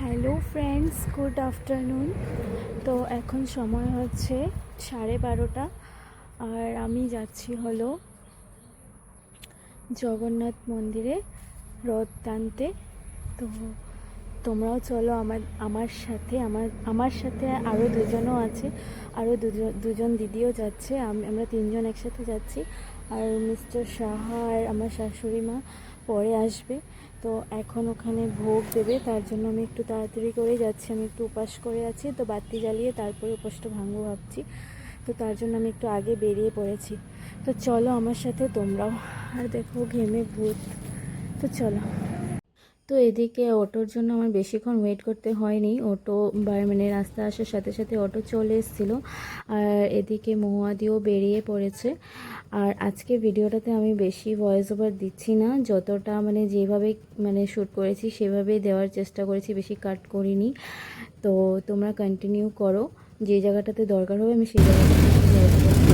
Hello friends good afternoon তো এখন সময় হচ্ছে সাড়ে বারোটা। আর আমি যাচ্ছি হলো জগন্নাথ মন্দিরে রথ টানতে। তো তোমরাও চলো আমার আমার সাথে, আমার আমার সাথে আরও দুজনও আছে আরও দুজন দুজন দিদিও যাচ্ছে আমরা তিনজন একসাথে যাচ্ছি। আর মিস্টার সাহা আর আমার শাশুড়ি মা পরে আসবে। তো এখন ওখানে ভোগ দেবে, তার জন্য আমি একটু তাড়াতাড়ি করে যাচ্ছি। আমি একটু উপাস করে আছি, তো বাতি জ্বালিয়ে তারপরে উপাসটা ভাঙবো ভাবছি। তো তার জন্য আমি একটু আগে বেরিয়ে পড়েছি। তো চলো আমার সাথে তোমরাও। আর দেখো ঘেমে ভূত। তো চলো। তো এদিকে অটোর জন্য আমার বেশিক্ষণ ওয়েট করতে হয়নি। অটো মানে রাস্তা আসার সাথে সাথে অটো চলে এসেছিল। আর এদিকে মহুয়াদিও বেরিয়ে পড়েছে। আর আজকে ভিডিওটাতে আমি বেশি ভয়েস ওভার দিচ্ছি না। যতটা মানে যেভাবে মানে শ্যুট করেছি সেভাবেই দেওয়ার চেষ্টা করেছি, বেশি কাট করিনি। তো তোমরা কন্টিনিউ করো। যে জায়গাটাতে দরকার হবে, আমি সেই জায়গাটাতে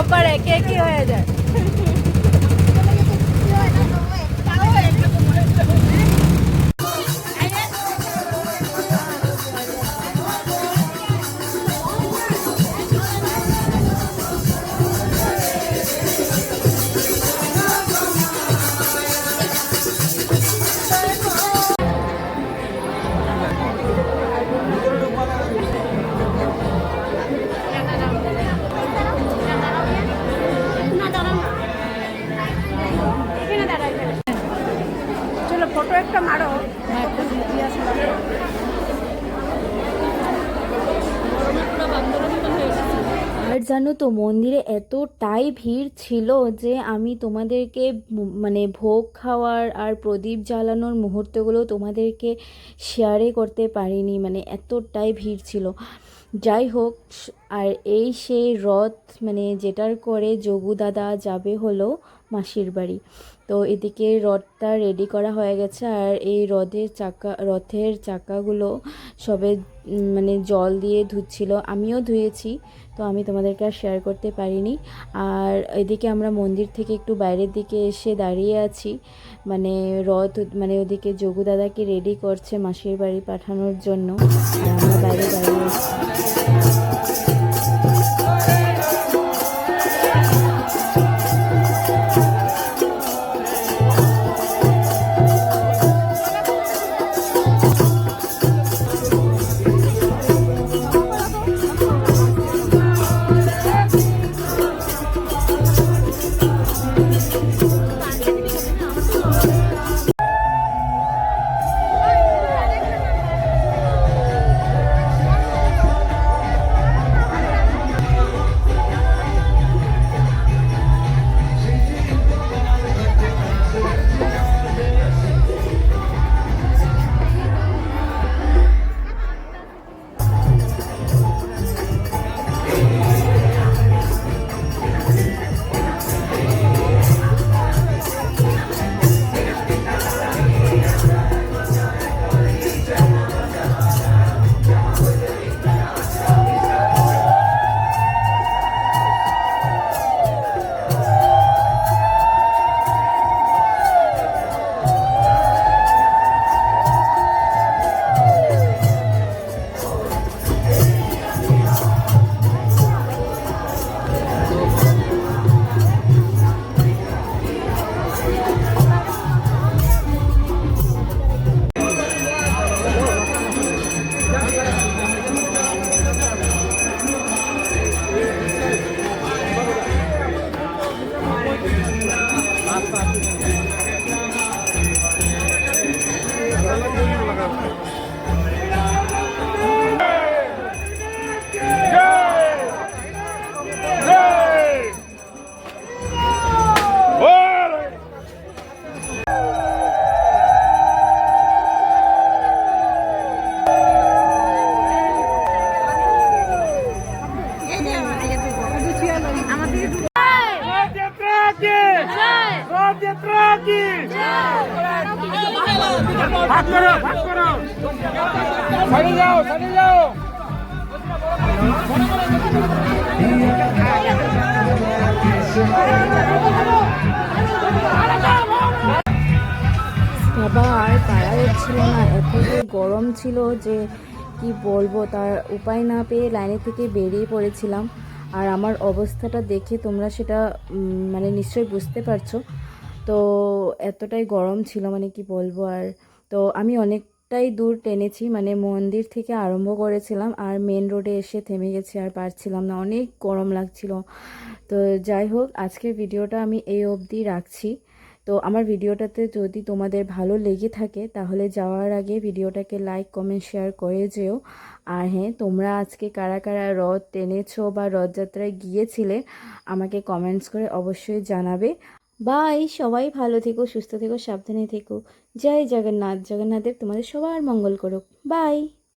সবার একে একই হয়ে যায় আর জানো তো, মন্দিরে এতটাই ভিড় ছিল যে আমি তোমাদেরকে মানে ভোগ খাওয়ার আর প্রদীপ জ্বালানোর মুহূর্তগুলো তোমাদেরকে শেয়ারে করতে পারিনি মানে এতটাই ভিড় ছিল। যাই হোক, আর এই সেই রথ মানে যেটার করে যোগু দাদা যাবে হলো মাসির বাড়ি। তো এদিকে রথটা রেডি করা হয়ে গেছে আর এই রথের চাকা, রথের চাকাগুলো সবে মানে জল দিয়ে ধুচ্ছিল। আমিও ধুয়েছি, তো আমি তোমাদেরকে আর শেয়ার করতে পারিনি। আর এদিকে আমরা মন্দির থেকে একটু বাইরের দিকে এসে দাঁড়িয়ে আছি। মানে রথ মানে ওদিকে যোগু দাদাকে রেডি করছে মাসির বাড়ি পাঠানোর জন্য। আমরা বাইরে দাঁড়িয়ে আছি। রথযাত্রা কি ভাগ করো ভাগ করো। যাও যাও। না গরম ছিল যে কি বলব, তার উপায় না পেয়ে লাইনে থেকে বেরিয়ে পড়েছিলাম। আর আমার অবস্থাটা দেখে তোমরা সেটা মানে নিশ্চয়ই বুঝতে পারছ। তো এতটাই গরম ছিল মানে কি বলব, আর তো আমি অনেকটাই দূর টেনেছি মানে মন্দির থেকে আরম্ভ করেছিলাম, আর মেন রোডে এসে থেমে গেছি আর পারছিলাম না, অনেক গরম লাগছিল। তো যাই হোক, আজকের ভিডিওটা আমি এই অবধি রাখছি। তো আমার ভিডিওটাতে যদি তোমাদের ভালো লেগে থাকে, তাহলে যাওয়ার আগে ভিডিওটাকে লাইক কমেন্ট শেয়ার করে যেও। আর হ্যাঁ তোমরা আজকে কারা কারা রথ টেনেছো বা রথযাত্রায় গিয়েছিলে, আমাকে কমেন্টস করে অবশ্যই জানাবে। বাই সবাই ভালো থেকো, সুস্থ থেকো, সাবধানে থেকো। জয় জগন্নাথ। জগন্নাথের তোমাদের সবার মঙ্গল করুক। বাই